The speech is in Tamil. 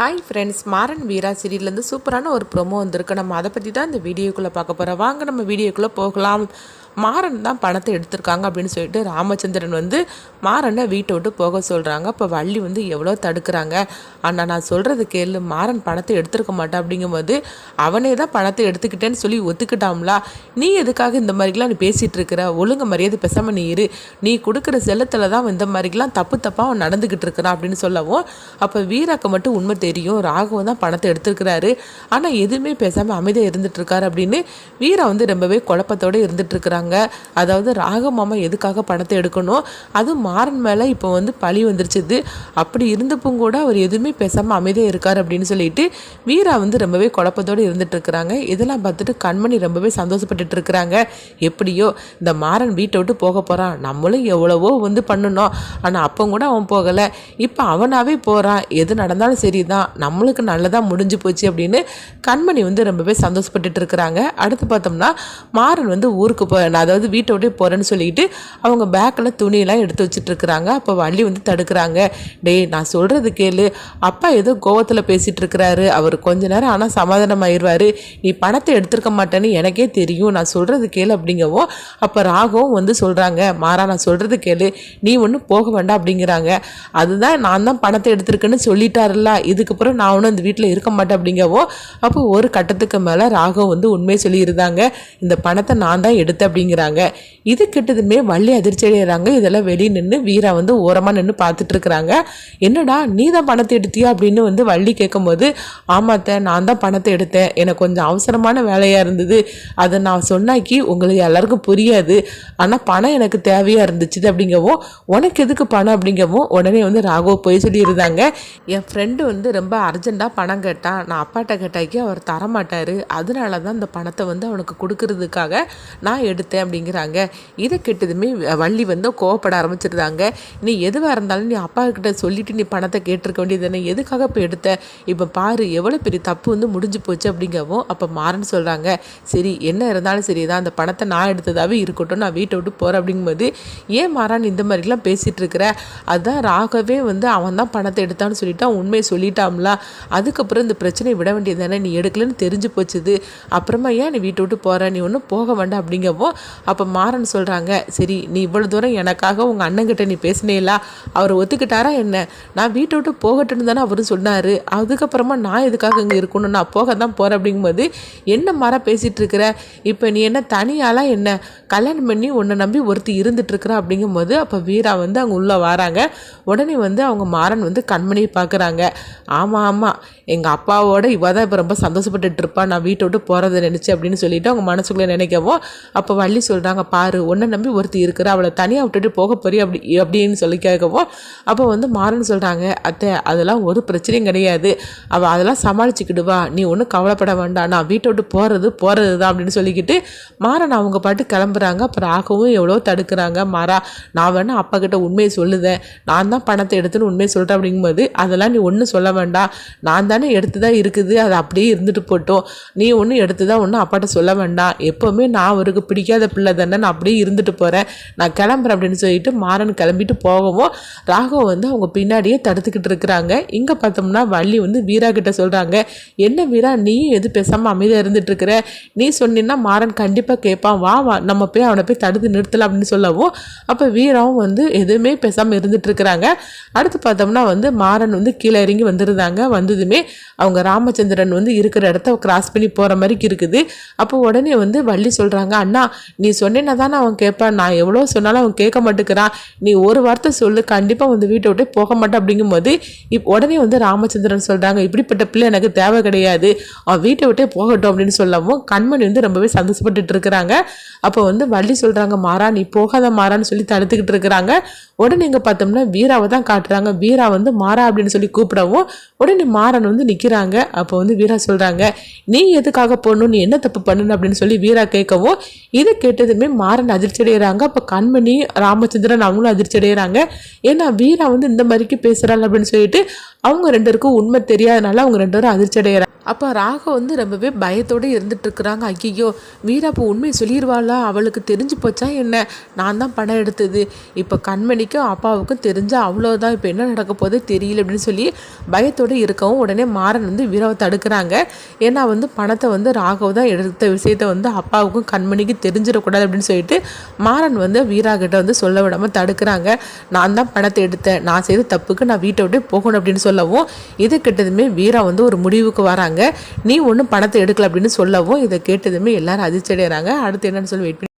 ஹாய் ஃப்ரெண்ட்ஸ் மாறன் வீரா சீரியல்லேருந்து சூப்பரான ஒரு ப்ரொமோ வந்திருக்கு. நம்ம அதை பற்றி தான் இந்த வீடியோக்குள்ளே பார்க்க போகிறோம் வாங்க நம்ம வீடியோக்குள்ளே போகலாம். மாறன் தான் பணத்தை எடுத்திருக்காங்க அப்படின்னு சொல்லிட்டு ராமச்சந்திரன் வந்து மாறனை வீட்டை விட்டு போக சொல்கிறாங்க அப்போ வள்ளி வந்து எவ்வளோ தடுக்கிறாங்க? ஆனால் நான் சொல்கிறது கேளு. மாறன் பணத்தை எடுத்திருக்க மாட்டேன் அப்படிங்கும்போது அவனே தான் பணத்தை எடுத்துக்கிட்டேன்னு சொல்லி ஒத்துக்கிட்டாம்லா? நீ எதுக்காக இந்த மாதிரிலாம் நீ பேசிகிட்டு இருக்கிற? ஒழுங்கு மரியாதை பேசாமல் நீ இரு. நீ கொடுக்குற செல்லத்தில் தான் இந்த மாதிரிலாம் தப்பு தப்பாக அவன் நடந்துக்கிட்டு இருக்கிறான் அப்படின்னு சொல்லவும் அப்போ வீராக்கு மட்டும் உண்மை தெரியும் ராகவன் தான் பணத்தை எடுத்துருக்கிறாரு. ஆனால் எதுவுமே பேசாமல் அமைதியாக இருந்துட்டுருக்காரு அப்படின்னு வீரா வந்து ரொம்பவே குழப்பத்தோடு இருந்துட்டுருக்குறாங்க. அதாவது ராக மாமா எதுக்காக பணத்தை எடுக்கணும்? அது மாறன் மேலே இப்போ வந்து பழி வந்துருச்சுது. அப்படி இருந்தப்பும் கூட அவர் எதுவுமே பேசாமல் அமைதியாக இருக்கார் அப்படின்னு சொல்லிட்டு வீரா வந்து ரொம்பவே குழப்பத்தோடு இருந்துட்டுருக்குறாங்க. இதெல்லாம் பார்த்துட்டு கண்மணி ரொம்பவே சந்தோஷப்பட்டுட்டு இருக்கிறாங்க எப்படியோ இந்த மாறன் வீட்டை விட்டு போக போகிறான் நம்மளும் எவ்வளவோ வந்து பண்ணணும் ஆனால் அப்போ கூட அவன் போகலை. இப்போ அவனாகவே போகிறான் எது நடந்தாலும் சரி தான். நம்மளுக்கு நல்லதாக முடிஞ்சு போச்சு அப்படின்னு கண்மணி வந்து ரொம்பவே சந்தோஷப்பட்டுட்டு இருக்கிறாங்க. அடுத்து பார்த்தோம்னா மாறன் வந்து ஊருக்கு போ நான் அதாவது வீட்டை விட்டே போகிறேன்னு சொல்லிட்டு அவங்க பேக்கில் துணியெல்லாம் எடுத்து வச்சுட்டு இருக்கிறாங்க. அப்போ வள்ளி வந்து தடுக்கிறாங்க. டேய் நான் சொல்கிறது கேளு. அப்பா ஏதோ கோவத்தில் பேசிகிட்டு இருக்கிறாரு. அவர் கொஞ்ச நேரம் ஆனால் சமாதானம் ஆயிடுவார் நீ பணத்தை எடுத்திருக்க மாட்டேன்னு எனக்கே தெரியும். நான் சொல்கிறது கேளு அப்படிங்கவும் அப்போ ராகவும் வந்து சொல்கிறாங்க மாறா நான் சொல்கிறது கேளு. நீ ஒன்றும் போக வேண்டாம் அப்படிங்கிறாங்க. அதுதான் நான் தான் பணத்தை எடுத்திருக்கேன்னு சொல்லிட்டாருல்ல. இதுக்கப்புறம் நான் ஒன்றும் அந்த வீட்டில் இருக்க மாட்டேன் அப்படிங்கவோ அப்போ ஒரு கட்டத்துக்கு மேலே ராகவ் வந்து உண்மையை சொல்லியிருந்தாங்க. இந்த பணத்தை நான் தான் எடுத்தேன் அப்படிங்கிறாங்க. இது கிட்டதுமே வள்ளி அதிர்ச்சி அடைகிறாங்க இதெல்லாம் வெளியே நின்று வீரா வந்து ஓரமாக நின்று பார்த்துட்டு இருக்கிறாங்க. என்னடா நீ தான் பணத்தை எடுத்தியா அப்படின்னு வந்து வள்ளி கேட்கும்போது ஆமாத்த நான் தான் பணத்தை எடுத்தேன். எனக்கு கொஞ்சம் அவசரமான வேலையாக இருந்தது. அதை நான் சொன்னாக்கி உங்களுக்கு எல்லாருக்கும் புரியாது. ஆனால் பணம் எனக்கு தேவையாக இருந்துச்சு அப்படிங்கவும் உனக்கு எதுக்கு பணம் அப்படிங்கவும் உடனே வந்து ராகவ் போய் சொல்லியிருந்தாங்க. என் ஃப்ரெண்டு வந்து ரொம்ப அர்ஜெண்ட்டாக பணம் கேட்டான் நான் அப்பாட்ட கேட்டாக்கி அவர் தரமாட்டார். அதனால தான் இந்த பணத்தை வந்து அவனுக்கு கொடுக்கறதுக்காக நான் எடுத்தேன் அப்படிங்கிறாங்க. இதை கெட்டதுமே வள்ளி வந்து கோவப்பட ஆரம்பிச்சிருந்தாங்க. நீ எதுவாக இருந்தாலும் நீ அப்பா கிட்ட சொல்லிட்டு நீ பணத்தை கேட்டிருக்க வேண்டியது தானே எதுக்காக இப்போ எடுத்த? இப்போ பாரு எவ்வளோ பெரிய தப்பு வந்து முடிஞ்சு போச்சு அப்படிங்கவும் அப்போ மாறன்னு சொல்கிறாங்க சரி என்ன இருந்தாலும் சரி தான் அந்த பணத்தை நான் எடுத்ததாகவே இருக்கட்டும் நான் வீட்டை விட்டு போகிறேன் அப்படிங்கும்போது ஏன் மாறான் இந்த மாதிரிலாம் பேசிகிட்டு இருக்கிற? அதுதான் ராகவே வந்து அவன் தான் பணத்தை எடுத்தான்னு சொல்லிட்டு அவன் உண்மையை சொல்லிட்டாம்ல அதுக்கப்புறம் இந்த பிரச்சனையை விட வேண்டியது தானே? நீ எடுக்கலன்னு தெரிஞ்சு போச்சுது. அப்புறமா ஏன் நீ வீட்டை விட்டு போகிற நீ ஒன்றும் போக வேண்டாம் அப்படிங்கப்போ அப்போ மாறன் சொல்கிறாங்க சரி நீ இவ்வளோ தூரம் எனக்காக உங்கள் அண்ணங்கிட்ட நீ பேசினேலா அவர் ஒத்துக்கிட்டாரா என்ன? நான் வீட்டை விட்டு போகட்டுன்னு தானே அவரும் சொன்னார். அதுக்கப்புறமா நான் எதுக்காக இங்கே இருக்கணும்? நான் போக தான் போகிறேன் அப்படிங்கும்போது என்ன மாற பேசிகிட்டு இருக்கிற இப்போ நீ என்ன தனியாலாம் என்ன? கல்யாணம் பண்ணி உன்னை நம்பி ஒருத்தி இருந்துட்டுருக்குறா? அப்படிங்கும்போது அப்போ வீரா வந்து அவங்க உள்ளே வராங்க. உடனே வந்து அவங்க மாறன் வந்து கண்மணியை பார்க்குறாங்க ஆமாம் ஆமாம் எங்கள் அப்பாவோட இவ தான் இப்போ ரொம்ப சந்தோஷப்பட்டுட்டு இருப்பா. நான் வீட்டை விட்டு போகிறத நினச்சி அப்படின்னு சொல்லிட்டு அவங்க மனசுக்குள்ளே நினைக்கவும் அப்போ வள்ளி சொல்கிறாங்க பாரு ஒன்றை நம்பி ஒருத்தி இருக்கிற. அவளை தனியாக விட்டுட்டு போக போறிய? அப்படி அப்படின்னு சொல்லி கேட்கவும் அப்போ வந்து மாறன் சொல்கிறாங்க அத்தை அதெல்லாம் ஒரு பிரச்சனையும் கிடையாது. அவள் அதெல்லாம் சமாளிச்சுக்கிடுவா நீ ஒன்றும் கவலைப்பட வேண்டாம். நான் வீட்டை விட்டு போகிறது போகிறது தான் அப்படின்னு சொல்லிக்கிட்டு மாறன் அவங்க பாட்டு கிளம்புறாங்க. அப்புறம் ராகவும் எவ்வளோ தடுக்கிறாங்க. மாறா நான் வேணா அப்பா கிட்ட உண்மையை சொல்லுதேன். நான் தான் பணத்தை எடுத்துன்னு உண்மையை சொல்கிறேன் அப்படிங்கும்போது அதெல்லாம் நீ ஒன்றும் சொல்ல வேண்டாம் நான் தானே எடுத்து தான் இருக்குது அது அப்படியே இருந்துட்டு போட்டோம். நீ ஒன்றும் எடுத்து தான் ஒன்றும் அப்பாட்ட சொல்ல வேண்டாம் எப்போவுமே நான் அவருக்கு பிடிக்காத பிள்ளை தானே நான் அப்படியே இருந்துட்டு போகிறேன் நான் கிளம்புறேன் அப்படின்னு சொல்லிட்டு மாறன் கிளம்பிட்டு போகவும் ராகவ் வந்து அவங்க பின்னாடியே தடுத்துக்கிட்டு இருக்கிறாங்க. இங்கே பார்த்தோம்னா வள்ளி வந்து வீரா கிட்ட சொல்கிறாங்க என்ன வீரா நீயும் எது பேசாமல் அமைதியாக இருந்துட்டு இருக்கிற? நீ சொன்னீன்னா மாறன் கண்டிப்பாக கேட்பான் வா வா நம்ம போய் அவனை போய் தடுத்து நிறுத்தலாம் அப்படின்னு சொல்லவும் அப்போ வீராவும் வந்து எதுவுமே பேசாமல் இருந்துட்டு இருக்கிறாங்க. அடுத்து பார்த்தோம்னா வந்து மாறன் வந்து கீழே இறங்கி வந்துருந்தாங்க வந்ததுமே அவங்க ராமச்சந்திரன் வந்து இருக்கிற இடத்த கிராஸ் பண்ணி போகிற மாதிரி இருக்குது. அப்போ உடனே வந்து வள்ளி சொல்கிறாங்க அண்ணா நீ சொன்னேன்னா தானே அவன் கேட்பான். நான் எவ்வளோ சொன்னாலும் அவன் கேட்க மாட்டேங்கிறான். நீ ஒரு வார்த்தை சொல்லு கண்டிப்பாக வந்து வீட்டை விட்டு போக மாட்டேன். அப்படிங்கும்போது இப் உடனே வந்து ராமச்சந்திரன் சொல்கிறாங்க இப்படிப்பட்ட பிள்ளை எனக்கு தேவை கிடையாது. அவன் வீட்டை விட்டே போகட்டும். அப்படின்னு சொல்லவும் கண்மணி வந்து ரொம்பவே சந்தோஷப்பட்டுட்டு இருக்கிறாங்க. அப்போ வந்து வள்ளி சொல்கிறாங்க மாறா நீ போகாத மாறான்னு சொல்லி தடுத்துக்கிட்டு இருக்கிறாங்க. உடனே இங்கே பார்த்தோம்னா வீராவை தான் காட்டுறாங்க. வீரா வந்து மாறா அப்படின்னு சொல்லி கூப்பிடவும் உடனே மாறன் வந்து நிற்கிறாங்க அப்போ வந்து வீரா சொல்கிறாங்க நீ எதுக்காக போகணும்? நீ என்ன தப்பு பண்ணணும்? அப்படின்னு சொல்லி வீரா கேட்கவும் இதை கேட்டதுமே மாறன் அதிர்ச்சி அடைகிறாங்க. அப்போ கண்மணி ராமச்சந்திரன் அவங்களும் அதிர்ச்சி அடைகிறாங்க. ஏன்னா வீரா வந்து இந்த மாதிரிக்கு பேசுகிறாள் அப்படின்னு சொல்லிட்டு அவங்க ரெண்டு பேருக்கும் உண்மை தெரியாதனால அவங்க ரெண்டு பேரும் அதிர்ச்சி அடைகிறாங்க அப்போ ராகவ் வந்து ரொம்பவே பயத்தோடு இருந்துட்டு இருக்கிறாங்க. ஐயோ வீரா இப்போ உண்மையை சொல்லிடுவாளா அவளுக்கு தெரிஞ்சு போச்சா என்ன? நான் தான் பணம் எடுத்தது. இப்போ கண்மணிக்கும் அப்பாவுக்கும் தெரிஞ்சா அவ்வளோதான் இப்போ என்ன நடக்க போகுது தெரியல அப்படின்னு சொல்லி பயத்தோடு இருக்கவும் உடனே மாறன் வந்து வீராவை தடுக்கிறாங்க. ஏன்னா வந்து பணத்தை வந்து ராகவ் தான் எடுத்த விஷயத்த வந்து அப்பாவுக்கும் கண்மணிக்கு தெரிஞ்சிடக்கூடாது அப்படின்னு சொல்லிட்டு மாறன் வந்து வீரா கிட்ட வந்து சொல்ல விடாமல் தடுக்கிறாங்க. நான் தான் பணத்தை எடுத்தேன். நான் செய்த தப்புக்கு நான் வீட்டை விட்டு போகணும் அப்படின்னு சொல்லி சொல்லவும் இதை கேட்டதுமே வீரா வந்து ஒரு முடிவுக்கு வராங்க. நீ ஒன்றும் பணத்தை எடுக்கல அப்படின்னு சொல்லவும் இதை கேட்டதுமே எல்லாரும் அதிர்ச்சி அடைகிறாங்க அடுத்து என்னன்னு சொல்லி வெயிட்